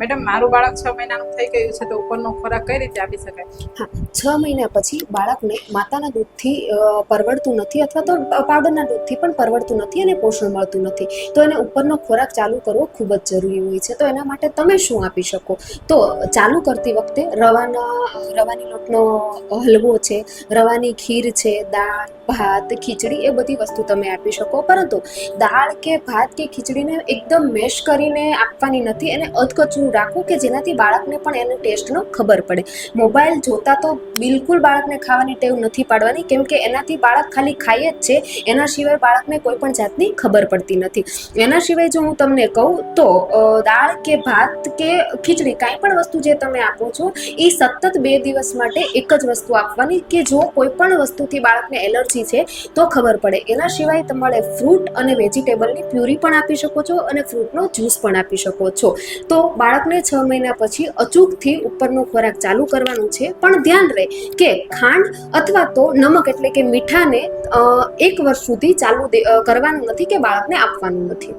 Madam, મારું બાળક છ મહિનાનું થઈ ગયું છે, તો ઉપરનો ખોરાક કઈ રીતે આપી શકાય? હા, છ મહિના પછી બાળકને માતાના દૂધથી પરવડતું નથી અથવા તો પાવડરના દૂધથી પણ પરવડતું નથી અને પોષણ મળતું નથી. તો એને ઉપરનો ખોરાક ચાલુ કરવો ખૂબ જ જરૂરી હોય છે. તો એના માટે તમે શું આપી શકો? તો ચાલુ કરતી વખતે રવાના, રવાની લોટનો હલવો છે, રવાની ખીર છે, દાળ, ભાત, ખીચડી એ બધી વસ્તુ તમે આપી શકો. પરંતુ દાળ કે ભાત કે ખીચડીને એકદમ મેશ કરીને આપવાની નથી. એને અધકચરું રાખવું કે જેનાથી બાળકને પણ એનો ટેસ્ટનો ખબર પડે. મોબાઈલ જોતા તો બિલકુલ બાળકને ખાવાની ટેવ નથી પાડવાની, કેમ કે એનાથી બાળક ખાલી ખાય જ છે. એના સિવાય બાળકને કોઈ પણ જાતની ખબર પડતી નથી. એના સિવાય જો હું તમને કહું તો દાળ કે ભાત કે ખીચડી કાંઈ પણ વસ્તુ જે તમે આપો છો એ સતત બે દિવસ માટે એક જ વસ્તુ આપવાની કે જો કોઈ પણ વસ્તુથી બાળકને એલર્જી છે, તો ખબર પડે. એના સિવાય તમારે ફ્રૂટ અને વેજીટેબલની પ્યુરી પણ આપી શકો છો અને ફ્રૂટનો જ્યુસ પણ આપી શકો છો. તો બાળકને છ મહિના પછી અચૂકથી ઉપરનો ખોરાક ચાલુ કરવાનું છે. પણ ધ્યાન રહે કે ખાંડ અથવા તો નમક એટલે કે મીઠાને એક વર્ષ સુધી ચાલુ કરવાનું નથી કે બાળકને આપવાનું નથી.